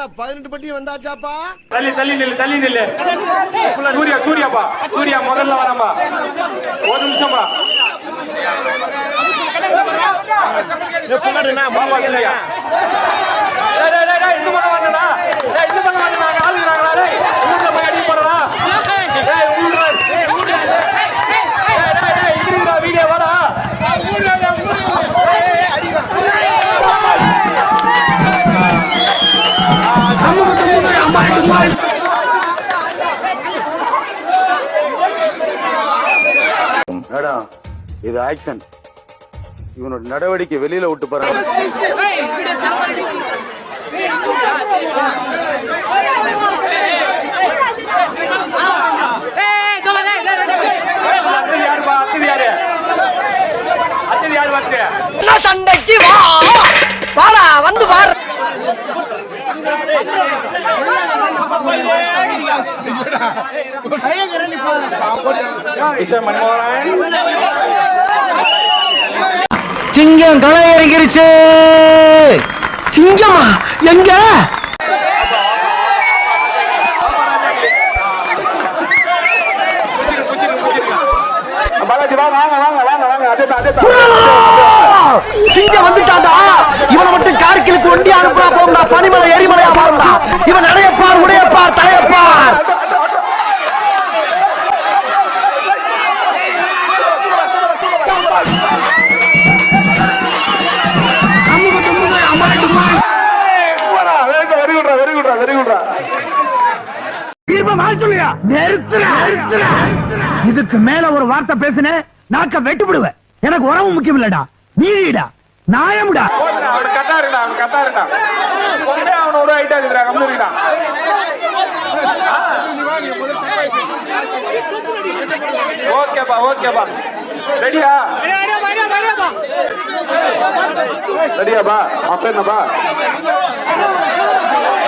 என்ன பதினெட்டு பட்டி வந்தாச்சாப்பா தள்ளி தள்ளி நில்லு தள்ளி நில்லு சூர்யா சூர்யாப்பா சூர்யா முதல்ல வரம்பா ஒரு நிமிஷம்பா பாப்பா இல்லையா மேடம் இது ஆக்சன் இவனோட நடவடிக்கை வெளியில விட்டு போறாங்க சண்டைக்கு வா? வாடா வந்து பாரு. சிங்கம் களை இறங்கிருச்சு சிங்கமா? எங்க? பாலாஜி வாங்க வாங்க வாங்க வாங்க அதே தான் அதே சிங்கம் வந்துட்டாடா இவனை மட்டும் கார்கிலுக்கு ஒண்டி அனுப்புறா போகும்டா. பனிமலை எரிமலையா மாறும்டா. இவன் நடையப்பார் உடையப்பார் தலையப்பார். இதுக்கு மேல ஒரு வார்த்தை பேசுனேன் நாக்க வெட்டு விடுவேன் எனக்கு உறவு முக்கியம் இல்லடா. நீடா நாயமுடா அவன் கட்டா இருக்கா அவன் கட்டா இருக்கா ஒன்றே அவனோட ஐட்டா இருக்கிறா கம்மி ஓகேப்பா ஓகேப்பா ரெடியா ரெடியாப்பா அப்ப என்னப்பா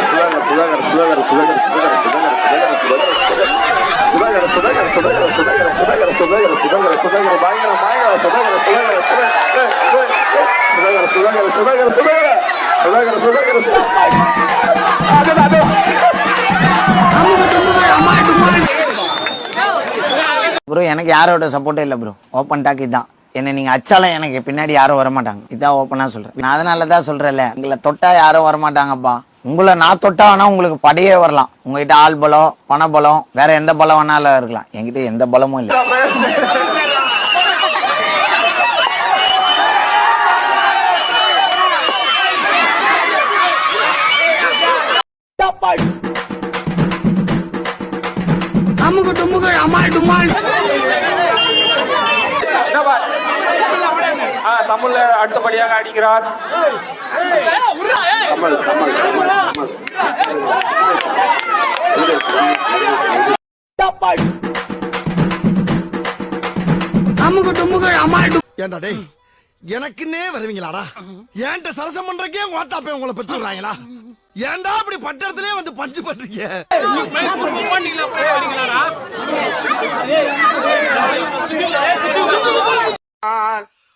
சுதாகர் சுதாகர் சுதாகர் சுதாகர் சுதாகர் சுதாகர் சுதாகர் சுதாகர் ப்ரோ எனக்கு யாரோட சப்போர்ட்டே இல்லை ப்ரோ ஓப்பன் டாக் இதுதான் என்னை நீங்கள் அச்சாலும் எனக்கு பின்னாடி யாரும் வரமாட்டாங்க. இதான் ஓப்பனாக சொல்கிறேன் நான் அதனால தான் சொல்கிறேன்ல எங்களை தொட்டால் யாரும் வரமாட்டாங்கப்பா. உங்களை நான் தொட்டா வேணா உங்களுக்கு படையே வரலாம். உங்ககிட்ட ஆள் பலம் பண பலம் வேற எந்த பலம் வேணாலும் இருக்கலாம். என்கிட்ட எந்த பலமும் இல்லை. ஆ தமிழ்ல அடுத்தபடியாக அடிக்கிறார். கமல் கமல் கமல் கமல் ஏண்டா டேய் எனக்குன்னே வருவீங்களாடா? ஏன்ட்ட சரசம் பண்றக்கே ஓட்டாப்பே உங்களை பெற்று விடுறாங்களா? ஏன்டா அப்படி பட்டத்திலே வந்து பஞ்சு பண்றீங்க? ரைட்ரா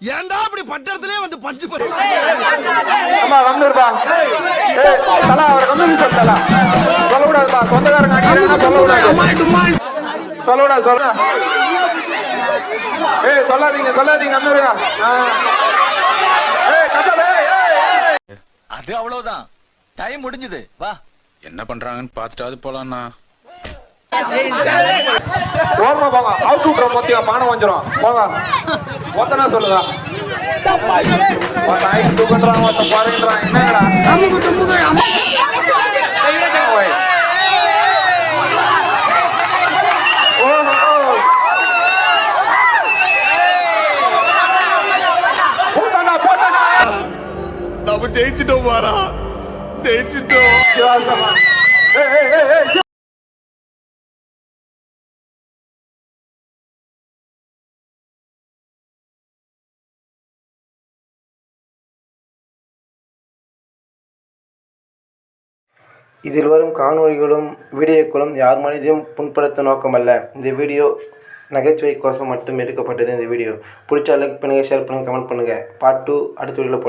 ஏன்டா அப்படி பட்டத்திலே வந்து பஞ்சு அம்மா வந்துருப்பா. தலா அவரை வந்து சொல்லலா சொல்லக்கூடாதுப்பா. சொந்தக்காரங்க சொல்லக்கூடாது. சொல்லக்கூடாது சொல்ல ஏய் சொல்லாதீங்க சொல்லாதீங்க வந்துருங்க. அது அவ்வளவுதான். டைம் முடிஞ்சது. வா. என்ன பண்றாங்கன்னு பார்த்துட்டாவது போலாம்ண்ணா. ஓரமா போங்க. அவுட் விட்டுறோம் மொத்தியா பானம் வந்துடும் போங்க. ஒத்தனா சொல்லுங்க ஒத்தாய் தூக்கன்றான் ஒத்த பாருன்றான் என்னங்கடா நமக்கு தும்புது ஜெயிச்சிட்டோம் பாரா ஜெயிச்சிட்டோம். இதில் வரும் காணொளிகளும் வீடியோக்களும் யார் மனதையும் புண்படுத்த நோக்கமல்ல இந்த வீடியோ நகைச்சுவைக்கோசம் மட்டும் எடுக்கப்பட்டது. இந்த வீடியோ பிடிச்சா லைக் பண்ணுங்கள் ஷேர் பண்ணுங்கள் கமெண்ட் பண்ணுங்கள் பார்ட் டூ அடுத்த வீடியோவில்